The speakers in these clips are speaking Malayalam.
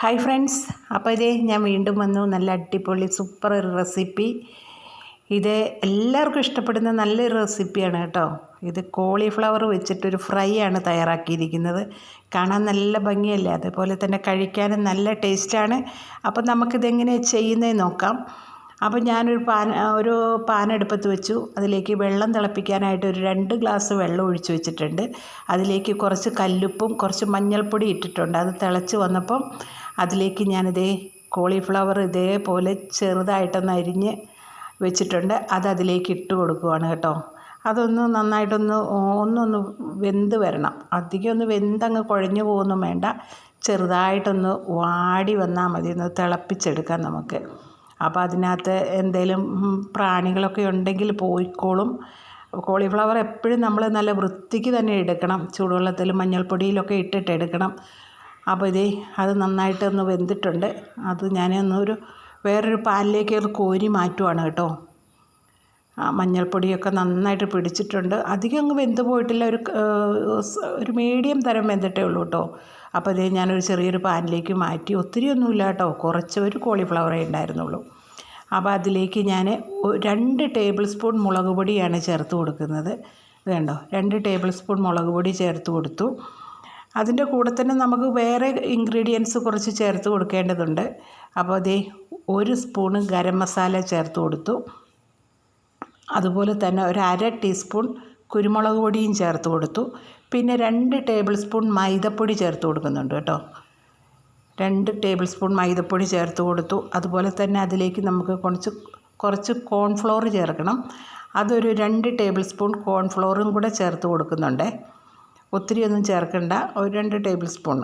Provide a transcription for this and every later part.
ഹായ് ഫ്രണ്ട്സ് അപ്പോൾ ഇതേ ഞാൻ വീണ്ടും വന്നു. നല്ല അടിപൊളി സൂപ്പർ ഒരു റെസിപ്പി ഇത് എല്ലാവർക്കും ഇഷ്ടപ്പെടുന്ന നല്ലൊരു റെസിപ്പിയാണ് കേട്ടോ. ഇത് കോളിഫ്ലവർ വെച്ചിട്ടൊരു ഫ്രൈ ആണ് തയ്യാറാക്കിയിരിക്കുന്നത്. കാണാൻ നല്ല ഭംഗിയല്ലേ? അതുപോലെ തന്നെ കഴിക്കാനും നല്ല ടേസ്റ്റാണ് അപ്പോൾ നമുക്കിതെങ്ങനെയാണ് ചെയ്യുന്നേ നോക്കാം. അപ്പോൾ ഞാനൊരു പാൻ ഒരു പാൻ അടുപ്പത്ത് വെച്ചു. അതിലേക്ക് വെള്ളം തിളപ്പിക്കാനായിട്ട് ഒരു രണ്ട് ഗ്ലാസ് വെള്ളം ഒഴിച്ചു വെച്ചിട്ടുണ്ട്. അതിലേക്ക് കുറച്ച് കല്ലുപ്പും കുറച്ച് മഞ്ഞൾപ്പൊടി ഇട്ടിട്ടുണ്ട്. അത് തിളച്ച് വന്നപ്പം അതിലേക്ക് ഞാനിതേ കോളിഫ്ലവർ ഇതേപോലെ ചെറുതായിട്ടൊന്ന് അരിഞ്ഞ് വെച്ചിട്ടുണ്ട്. അത് അതിലേക്ക് ഇട്ട് കൊടുക്കുവാണ് കേട്ടോ. അതൊന്ന് നന്നായിട്ടൊന്ന് ഒന്നൊന്ന് വെന്ത് വരണം. അധികം ഒന്ന് വെന്തങ്ങ് കുഴഞ്ഞു പോകുന്നു വേണ്ട. ചെറുതായിട്ടൊന്ന് വാടി വന്നാൽ മതി. ഒന്ന് തിളപ്പിച്ചെടുക്കാം നമുക്ക്. അപ്പോൾ അതിനകത്ത് എന്തെങ്കിലും പ്രാണികളൊക്കെ ഉണ്ടെങ്കിൽ പോയിക്കോളും. കോളിഫ്ലവർ എപ്പോഴും നമ്മൾ നല്ല വൃത്തിക്ക് തന്നെ എടുക്കണം. ചൂടുവെള്ളത്തിൽ മഞ്ഞൾപ്പൊടിയിലൊക്കെ ഇട്ടിട്ട് എടുക്കണം. അപ്പോൾ ഇതേ അത് നന്നായിട്ടൊന്ന് വെന്തിട്ടുണ്ട്. അത് ഞാൻ ഒന്നൊരു വേറൊരു പാനിലേക്ക് അത് കോരി മാറ്റുവാണ് കേട്ടോ. ആ മഞ്ഞൾപ്പൊടിയൊക്കെ നന്നായിട്ട് പിടിച്ചിട്ടുണ്ട്. അധികം അങ്ങ് വെന്ത് പോയിട്ടില്ല. ഒരു ഒരു മീഡിയം തരം വെന്തിട്ടേ ഉള്ളൂ കേട്ടോ. അപ്പോൾ ഇതേ ഞാനൊരു ചെറിയൊരു പാനിലേക്ക് മാറ്റി. ഒത്തിരി ഒന്നുമില്ല കേട്ടോ. കുറച്ച് ഒരു കോളിഫ്ലവറേ ഉണ്ടായിരുന്നുള്ളൂ. അപ്പോൾ അതിലേക്ക് ഞാൻ രണ്ട് ടേബിൾ സ്പൂൺ മുളക് പൊടിയാണ് ചേർത്ത് കൊടുക്കുന്നത്. വേണ്ടോ രണ്ട് ടേബിൾ സ്പൂൺ മുളക് പൊടി ചേർത്ത് കൊടുത്തു. അതിന്റെ കൂടെ തന്നെ നമുക്ക് വേറെ ഇൻഗ്രീഡിയൻസ് കുറച്ച് ചേർത്ത് കൊടുക്കേണ്ടതുണ്ട്. അപ്പോൾ അതേ ഒരു സ്പൂണ് ഗരം മസാല ചേർത്ത് കൊടുത്തു. അതുപോലെ തന്നെ ഒരു അര ടീസ്പൂൺ കുരുമുളക് പൊടിയും ചേർത്ത് കൊടുത്തു. പിന്നെ രണ്ട് ടേബിൾ സ്പൂൺ മൈദപ്പൊടി ചേർത്ത് കൊടുക്കുന്നുണ്ട് കേട്ടോ. രണ്ട് ടേബിൾ സ്പൂൺ മൈദപ്പൊടി ചേർത്ത് കൊടുത്തു. അതുപോലെ തന്നെ അതിലേക്ക് നമുക്ക് കുറച്ച് കുറച്ച് കോൺഫ്ലോർ ചേർക്കണം. അതൊരു രണ്ട് ടേബിൾ സ്പൂൺ കോൺഫ്ലോറും കൂടെ ചേർത്ത് കൊടുക്കുന്നുണ്ട്. ഒത്തിരി ഒന്നും ചേർക്കണ്ട. ഒരു രണ്ട് ടേബിൾ സ്പൂൺ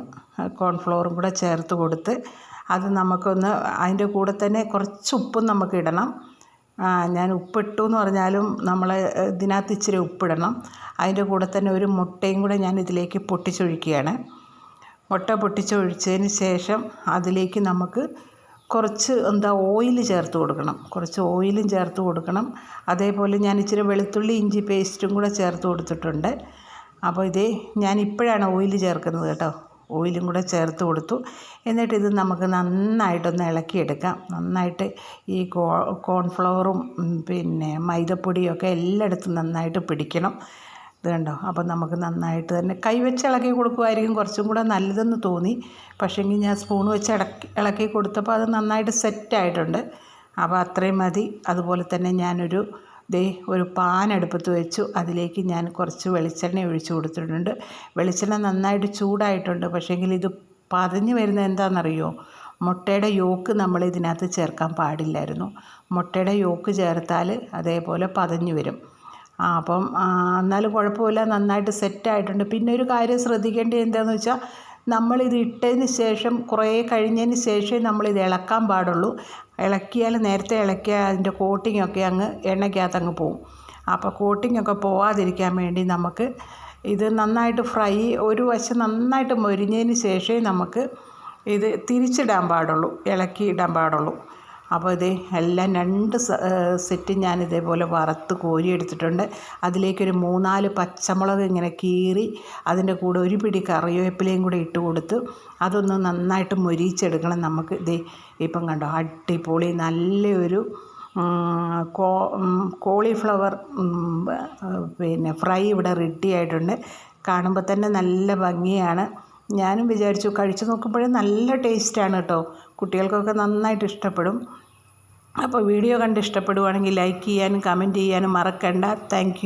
കോൺഫ്ലോറും കൂടെ ചേർത്ത് കൊടുത്ത് അത് നമുക്കൊന്ന് അതിന്റെ കൂടെ തന്നെ കുറച്ച് ഉപ്പും നമുക്ക് ഇടണം. ഞാൻ ഉപ്പിട്ടു എന്ന് പറഞ്ഞാലും നമ്മൾ ഇതിനകത്ത് ഇച്ചിരി ഉപ്പിടണം. അതിന്റെ കൂടെ തന്നെ ഒരു മുട്ടയും കൂടെ ഞാൻ ഇതിലേക്ക് പൊട്ടിച്ചൊഴിക്കുകയാണ്. മുട്ട പൊട്ടിച്ചൊഴിച്ചതിന് ശേഷം അതിലേക്ക് നമുക്ക് കുറച്ച് എന്താ ഓയിൽ ചേർത്ത് കൊടുക്കണം. കുറച്ച് ഓയിലും ചേർത്ത് കൊടുക്കണം. അതേപോലെ ഞാൻ ഇച്ചിരി വെളുത്തുള്ളി ഇഞ്ചി പേസ്റ്റും കൂടെ ചേർത്ത് കൊടുത്തിട്ടുണ്ട്. അപ്പോൾ ഇതേ ഞാൻ ഇപ്പോഴാണ് ഓയിൽ ചേർക്കുന്നത് കേട്ടോ. ഓയിലും കൂടെ ചേർത്ത് കൊടുത്തു. എന്നിട്ട് ഇത് നമുക്ക് നന്നായിട്ടൊന്ന് ഇളക്കിയെടുക്കാം. നന്നായിട്ട് ഈ കോ കോൺഫ്ലവറും പിന്നെ മൈദപ്പൊടിയൊക്കെ എല്ലായിടത്തും നന്നായിട്ട് പിടിക്കണം. ഇത് കണ്ടോ? അപ്പോൾ നമുക്ക് നന്നായിട്ട് തന്നെ കൈ വെച്ച് ഇളക്കി കൊടുക്കുമായിരിക്കും. കുറച്ചും കൂടെ നല്ലതെന്ന് തോന്നി. പക്ഷേങ്കിൽ ഞാൻ സ്പൂൺ വെച്ച് ഇളക്കി ഇളക്കി കൊടുത്തപ്പോൾ അത് നന്നായിട്ട് സെറ്റായിട്ടുണ്ട്. അപ്പോൾ അത്രയും മതി. അതുപോലെ തന്നെ ഞാനൊരു ദേ ഒരു പാൻ അടുപ്പത്ത് വെച്ചു. അതിലേക്ക് ഞാൻ കുറച്ച് വെളിച്ചെണ്ണ ഒഴിച്ചു കൊടുത്തിട്ടുണ്ട്. വെളിച്ചെണ്ണ നന്നായിട്ട് ചൂടായിട്ടുണ്ട്. പക്ഷേങ്കിൽ ഇത് പതഞ്ഞു വരുന്ന എന്താണെന്നറിയോ? മുട്ടയുടെ യോക്ക് നമ്മൾ ഇതിനകത്ത് ചേർക്കാൻ പാടില്ലായിരുന്നു. മുട്ടയുടെ യോക്ക് ചേർത്താൽ അതേപോലെ പതഞ്ഞു വരും. ആ അപ്പം എന്നാലും കുഴപ്പമില്ല. നന്നായിട്ട് സെറ്റായിട്ടുണ്ട്. പിന്നെ ഒരു കാര്യം ശ്രദ്ധിക്കേണ്ടത് എന്താണെന്ന് വെച്ചാൽ നമ്മളിത് ഇട്ടതിന് ശേഷം കുറേ കഴിഞ്ഞതിന് ശേഷമേ നമ്മളിത് ഇളക്കാൻ പാടുള്ളൂ. ഇളക്കിയാൽ നേരത്തെ ഇളക്കിയാൽ അതിന്റെ കോട്ടിങ്ങൊക്കെ അങ്ങ് എണ്ണയ്ക്കകത്ത് അങ്ങ് പോവും. അപ്പോൾ കോട്ടിങ്ങൊക്കെ പോവാതിരിക്കാൻ വേണ്ടി നമുക്ക് ഇത് നന്നായിട്ട് ഫ്രൈ ഒരു വശം നന്നായിട്ട് മൊരിഞ്ഞതിന് ശേഷമേ നമുക്ക് ഇത് തിരിച്ചിടാൻ പാടുള്ളൂ ഇളക്കി ഇടാൻ പാടുള്ളൂ. അപ്പോൾ ഇത് എല്ലാം രണ്ട് സെറ്റ് ഞാൻ ഇതേപോലെ വറുത്ത് കോരി എടുത്തിട്ടുണ്ട്. അതിലേക്കൊരു മൂന്നാൽ പച്ചമുളക് ഇങ്ങനെ കീറി അതിന്റെ കൂടെ ഒരു പിടി കറിവേപ്പിലയും കൂടെ ഇട്ട് കൊടുത്ത് അതൊന്ന് നന്നായിട്ട് മൊരിച്ചെടുക്കണം നമുക്ക്. ഇതേ ഇപ്പം കണ്ടോ അടിപൊളി നല്ലൊരു കോ കോളിഫ്ലവർ പിന്നെ ഫ്രൈ ഇവിടെ റെഡി ആയിട്ടുണ്ട്. കാണുമ്പോൾ തന്നെ നല്ല ഭംഗിയാണ്. ഞാനും വിചാരിച്ചു കഴിച്ചു നോക്കുമ്പോഴേ നല്ല ടേസ്റ്റാണ് കേട്ടോ. കുട്ടികൾക്കൊക്കെ നന്നായിട്ട് ഇഷ്ടപ്പെടും. അപ്പോൾ വീഡിയോ കണ്ട് ഇഷ്ടപ്പെടുവാണെങ്കിൽ ലൈക്ക് ചെയ്യാനും കമന്റ് ചെയ്യാനും മറക്കണ്ട. താങ്ക്